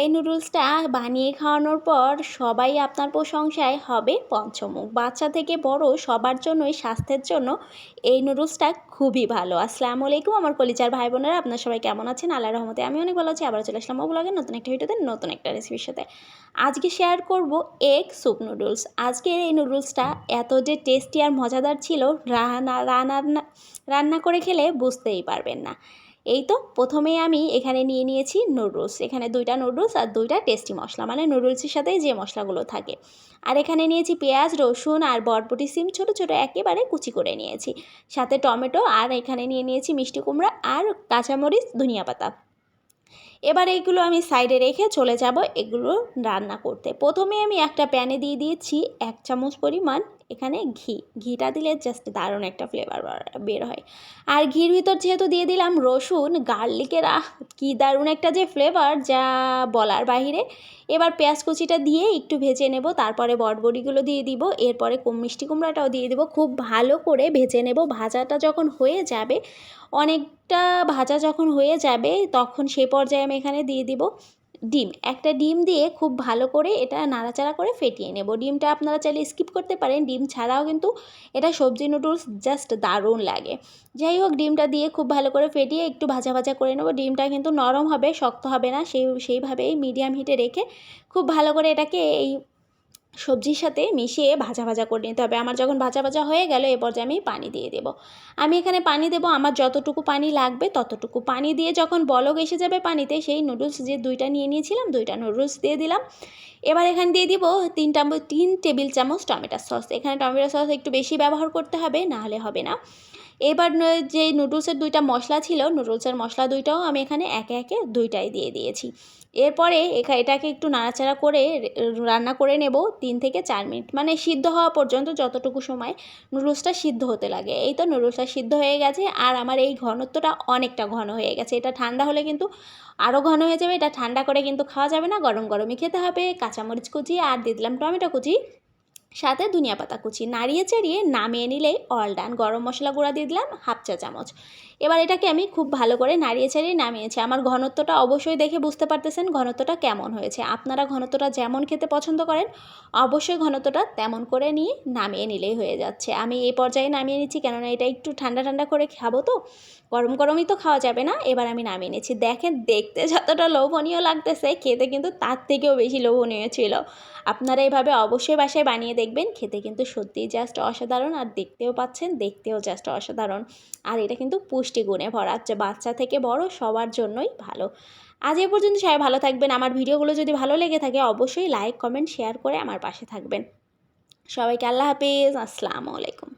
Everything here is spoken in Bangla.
এই নুডলসটা বানিয়ে খাওয়ানোর পর সবাই আপনার প্রশংসায় হবে পঞ্চমুখ। বাচ্চা থেকে বড় সবার জন্যই স্বাস্থ্যের জন্য এই নুডলসটা খুবই ভালো। আসসালামু আলাইকুম আমার কলিজার ভাই বোনেরা, আপনার সবাই কেমন আছেন? আল্লাহ রহমতে আমি অনেক ভালো আছি। আবার চলে আসলাম ও ব্লগে নতুন একটা ভিডিওতে নতুন একটা রেসিপির সাথে। আজকে শেয়ার করব এগ স্যুপ নুডলস আজকে এই নুডলসটা এত যে টেস্টি আর মজাদার ছিল, রান্না রান্না রান্না করে খেলে বুঝতেই পারবেন না। এই তো প্রথমে আমি এখানে নিয়ে নিয়েছি নুডলস এখানে দুইটা নুডলস আর দুইটা টেস্টি মশলা মানে নুডলসের সাথে যে মশলাগুলো থাকে। আর এখানে নিয়েছি পেঁয়াজ, রসুন আর বরবটি সিম ছোট ছোট একেবারে কুচি করে নিয়েছি। সাথে টমেটো আর এখানে নিয়ে নিয়েছি মিষ্টি কুমড়া আর কাঁচামরিচ, ধনিয়া পাতা। এবার এইগুলো আমি সাইডে রেখে চলে যাব, এগুলো রান্না করতে। প্রথমে আমি একটা প্যানে দিয়ে দিয়েছি এক চামচ পরিমাণ এখানে ঘি। ঘিটা দিলে জাস্ট দারুণ একটা ফ্লেভার বের হয়। আর ঘির ভিতর যেহেতু দিয়ে দিলাম রসুন, গার্লিকের, আহ, কী দারুণ একটা যে ফ্লেভার যা বলার বাহিরে। এবার পেঁয়াজ কুচিটা দিয়ে একটু ভেজে নেব, তারপরে বটবড়িগুলো দিয়ে দিব, এরপরে মিষ্টি কুমড়াটাও দিয়ে দিব। খুব ভালো করে ভেজে নেব, ভাজাটা যখন হয়ে যাবে, অনেকটা ভাজা যখন হয়ে যাবে, তখন সে পর্যায়ে আমি এখানে দিয়ে দিব ডিম। একটা ডিম দিয়ে খুব ভালো করে এটা নাড়াচাড়া করে ফেটিয়ে নেব। ডিমটা আপনারা চাইলে স্কিপ করতে পারেন। ডিম ছাড়াও কিন্তু এটা সবজি নুডলস জাস্ট দারুণ লাগে। যাই হোক, ডিমটা দিয়ে খুব ভালো করে ফেটিয়ে একটু ভাজা ভাজা করে নেব। ডিমটা কিন্তু নরম হবে, শক্ত হবে না। সেই, সেইভাবেই মিডিয়াম হিটে রেখে খুব ভালো করে এটাকে এই সবজির সাথে মিশিয়ে ভাজা ভাজা করে নিতে হবে। আমার যখন ভাজা ভাজা হয়ে গেল, এ পর্যায়ে আমি পানি দিয়ে দেব। আমি এখানে পানি দেব, আমার যতটুকু পানি লাগবে ততটুকু পানি দিয়ে যখন বলক এসে যাবে পানিতে, সেই নুডলস যে দুইটা নিয়ে নিয়েছিলাম, দুইটা নুডলস দিয়ে দিলাম। এবার এখানে দিয়ে দিব তিনটা তিন টেবিল চামচ টমেটো সস। এখানে টমেটো সস একটু বেশি ব্যবহার করতে হবে, নাহলে হবে না। এবার যে নুডলসের দুইটা মশলা ছিল, নুডলসের মশলা দুইটাও আমি এখানে একে একে দুইটাই দিয়ে দিয়েছি। এরপরে এটাকে একটু নাড়াচাড়া করে রান্না করে নেব তিন থেকে চার মিনিট। মানে সিদ্ধ হওয়া পর্যন্ত যতটুকু সময় নুডলসটা সিদ্ধ হতে লাগে। এই তো নুডলসটা সিদ্ধ হয়ে গেছে, আর আমার এই ঘনত্বটা অনেকটা ঘন হয়ে গেছে। এটা ঠান্ডা হলে কিন্তু আরও ঘন হয়ে যাবে, এটা ঠান্ডা করে কিন্তু খাওয়া যাবে না, গরম গরমই খেতে হবে কাঁচামরিচ কুচি আর দিয়ে দিলাম টমেটো কুচি। সাথে ধনিয়া পাতা কুচি। নাড়িয়ে চাড়িয়ে নামিয়ে নিলেই অল ডান গরম মশলা গুঁড়া দিয়ে দিলাম হাফ চা চামচ। এবার এটাকে আমি খুব ভালো করে নাড়িয়ে ছাড়িয়ে নামিয়েছি। আমার ঘনত্বটা অবশ্যই দেখে বুঝতে পারতেছেন ঘনত্বটা কেমন হয়েছে। আপনারা ঘনত্বটা যেমন খেতে পছন্দ করেন, অবশ্যই ঘনত্বটা তেমন করে নিয়ে নামিয়ে নিলেই হয়ে যাচ্ছে। আমি এই পর্যায়ে নামিয়ে নিচ্ছি, কেননা এটা একটু ঠান্ডা ঠান্ডা করে খাব তো। গরম গরমই তো খাওয়া যাবে না। এবার আমি নামিয়ে নিচ্ছি। দেখেন, দেখতে যতটা লোভনীয় লাগতেছে, খেতে কিন্তু তার থেকেও বেশি লোভনীয় ছিল। আপনারা এভাবে অবশ্যই বাসায় বানিয়ে দেখবেন, খেতে কিন্তু সত্যিই জাস্ট অসাধারণ আর দেখতেও পাচ্ছেন, দেখতেও জাস্ট অসাধারণ। আর এটা কিন্তু পুষ্টিগুণে ভরা বাচ্চা থেকে বড় সবার জন্যই ভালো। আজ এ পর্যন্ত সবাই ভালো থাকবেন। আমার ভিডিওগুলো যদি ভালো লেগে থাকে, অবশ্যই লাইক কমেন্ট শেয়ার করে আমার পাশে থাকবেন। সবাইকে আল্লাহ হাফিজ, আসসালামু আলাইকুম।